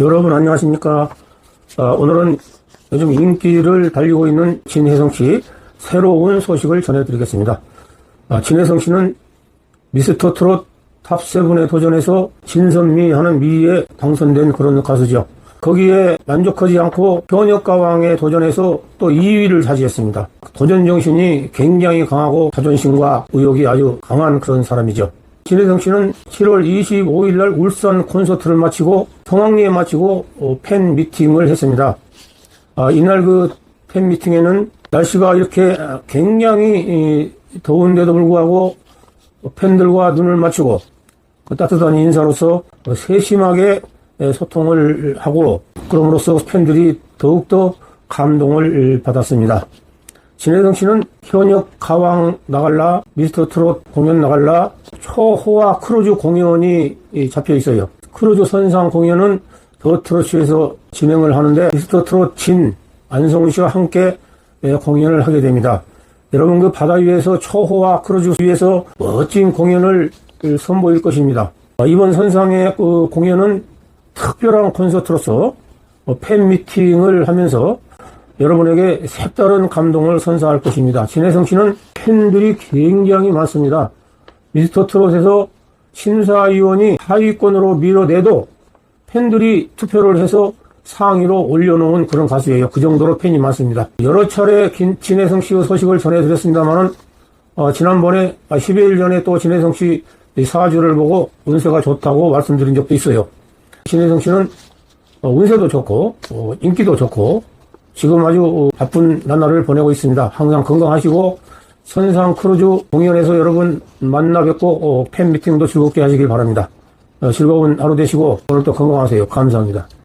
여러분 안녕하십니까? 아, 오늘은 요즘 인기를 달리고 있는 진혜성 씨 새로운 소식을 전해드리겠습니다. 아, 진혜성 씨는 미스터 트롯 탑7에 도전해서 진선미 하는 미에 당선된 그런 가수죠. 거기에 만족하지 않고 현역가왕에 도전해서 또 2위를 차지했습니다. 도전 정신이 굉장히 강하고 자존심과 의욕이 아주 강한 그런 사람이죠. 진혜성 씨는 7월 25일 날 울산 콘서트를 마치고 성황리에 마치고 어, 팬 미팅을 했습니다. 아, 이날 그 팬 미팅에는 날씨가 이렇게 굉장히 이, 더운데도 불구하고 팬들과 눈을 맞추고 그 따뜻한 인사로서 세심하게 소통을 하고 그럼으로써 팬들이 더욱더 감동을 받았습니다. 진혜성 씨는 현역 가왕 나갈라, 미스터 트롯 공연 나갈라, 초호화 크루즈 공연이 잡혀 있어요. 크루즈 선상 공연은 더 트롯쇼에서 진행을 하는데 미스터 트롯 진 안성훈 씨와 함께 공연을 하게 됩니다. 여러분 그 바다 위에서 초호화 크루즈 위에서 멋진 공연을 선보일 것입니다. 이번 선상의 그 공연은 특별한 콘서트로서 팬 미팅을 하면서 여러분에게 색다른 감동을 선사할 것입니다. 진혜성 씨는 팬들이 굉장히 많습니다. 미스터 트롯에서 심사위원이 하위권으로 밀어내도 팬들이 투표를 해서 상위로 올려놓은 그런 가수예요. 그 정도로 팬이 많습니다. 여러 차례 긴- 진혜성 씨의 소식을 전해드렸습니다만은 어, 지난번에 12일 전에 또 진혜성 씨 사주를 보고 운세가 좋다고 말씀드린 적도 있어요. 진혜성 씨는 어, 운세도 좋고 어, 인기도 좋고 지금 아주 어, 바쁜 나날을 보내고 있습니다. 항상 건강하시고 선상 크루즈 공연에서 여러분 만나 뵙고 어, 팬 미팅도 즐겁게 하시길 바랍니다. 어, 즐거운 하루 되시고 오늘도 건강하세요. 감사합니다.